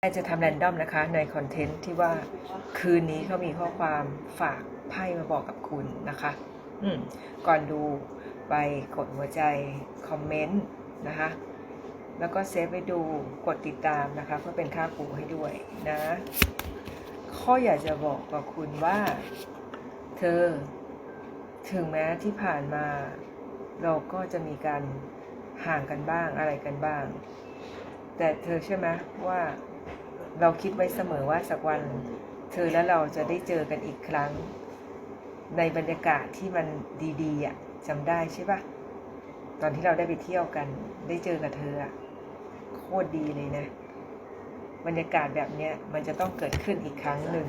แอนจะทำแรนดอมนะคะในคอนเทนต์ที่ว่าคืนนี้เขามีข้อความฝากไพ่มาบอกกับคุณนะคะ อืมก่อนดูไปกดหัวใจ คอมเมนต์นะคะ แล้วก็เซฟไว้ดูกดติดตามนะคะ เพื่อเป็นค่าปูให้ด้วยนะ ข้ออยากจะบอกกับคุณว่า เธอ ถึงแม้ที่ผ่านมา เราก็จะมีการห่างกันบ้างอะไรกันบ้าง แต่เธอใช่ไหมว่า เราคิดไว้เสมอว่าสักวันเธอและเราจะได้เจอกันอีกครั้ง ในบรรยากาศที่มันดีๆอะจำได้ใช่ปะตอนที่เราได้ไปเที่ยวกัน ได้เจอกับเธอโคตรดีเลยนะ บรรยากาศแบบเนี้ยมันจะต้องเกิดขึ้นอีกครั้งหนึ่ง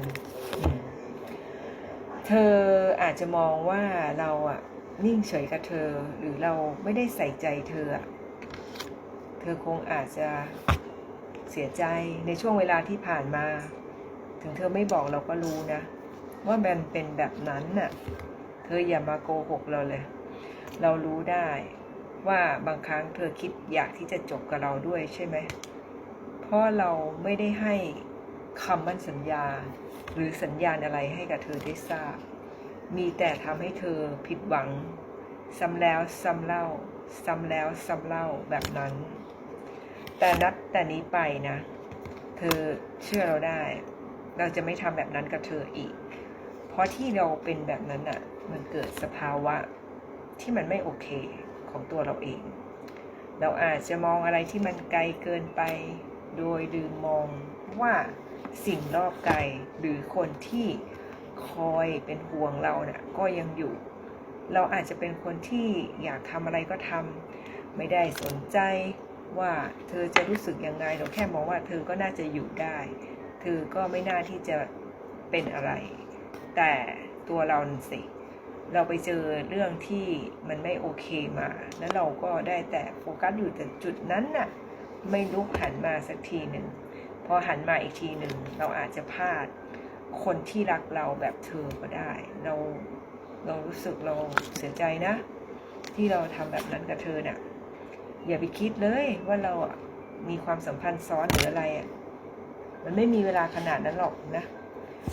เธออาจจะมองว่าเราอะนิ่งเฉยกับเธอ หรือเราไม่ได้ใส่ใจเธออะเธอคงอาจจะ เสียใจในช่วงเวลาที่ผ่านมา ถึงเธอไม่บอกเราก็รู้นะ ว่ามันเป็นแบบนั้นน่ะ เธออย่ามาโกหกเราเลย เรารู้ได้ว่าบางครั้งเธอคิดอยากที่จะจบกับเราด้วยใช่ไหม เพราะเราไม่ได้ให้คำมั่นสัญญา หรือสัญญาณอะไรให้กับเธอได้ทราบ มีแต่ทำให้เธอผิดหวังซ้ำแล้วซ้ำเล่าซ้ำแล้วซ้ำเล่าแบบนั้น แต่นับแต่นี้ไปนะ เธอเชื่อเราได้ เราจะไม่ทำแบบนั้นกับเธออีก เพราะที่เราเป็นแบบนั้นอะ่ะ มันเกิดสภาวะที่มันไม่โอเคของตัวเราเอง เราอาจจะมองอะไรที่มันไกลเกินไป โดยลืมมองว่าสิ่งรอบไกลหรือคนที่คอยเป็นห่วงเราเนี่ยก็ยังอยู่ เราอาจจะเป็นคนที่อยากทำอะไรก็ทำไม่ได้สนใจ ว่าเธอจะรู้สึกยังไงเราแค่มองว่าเธอก็น่าจะอยู่ได้ เธอก็ไม่น่าที่จะเป็นอะไร แต่ตัวเราสิ เราไปเจอเรื่องที่มันไม่โอเคมา แล้วเราก็ได้แต่โฟกัสอยู่แต่จุดนั้นน่ะ ไม่ลุกหันมาสักทีหนึ่ง พอหันมาอีกทีหนึ่ง เราอาจจะพลาดคนที่รักเราแบบเธอก็ได้ เราเรารู้สึกเราเสียใจนะ ที่เราทำแบบนั้นกับเธอน่ะ อย่าไปคิดเลยว่าเรามีความสัมพันธ์ซ้อนหรืออะไรอะมันไม่มีเวลาขนาดนั้นหรอกนะ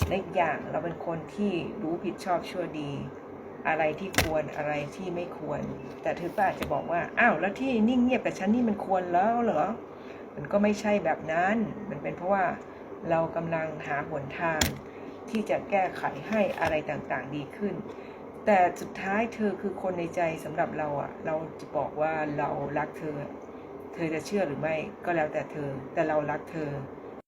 และอีกอย่างเราเป็นคนที่รู้ผิดชอบชั่วดี อะไรที่ควรอะไรที่ไม่ควร แต่เธอก็อาจจะบอกว่าอ้าวแล้วที่นิ่งเงียบกับฉันนี่มันควรแล้วเหรอมันก็ไม่ใช่แบบนั้น มันเป็นเพราะว่าเรากำลังหาหนทางที่จะแก้ไขให้อะไรต่างๆดีขึ้น แต่สุดท้ายเธอคือคนในใจสำหรับเราอะเราจะบอกว่าเรารักเธอ เธอจะเชื่อหรือไม่ก็แล้วแต่เธอ แต่เรารักเธอ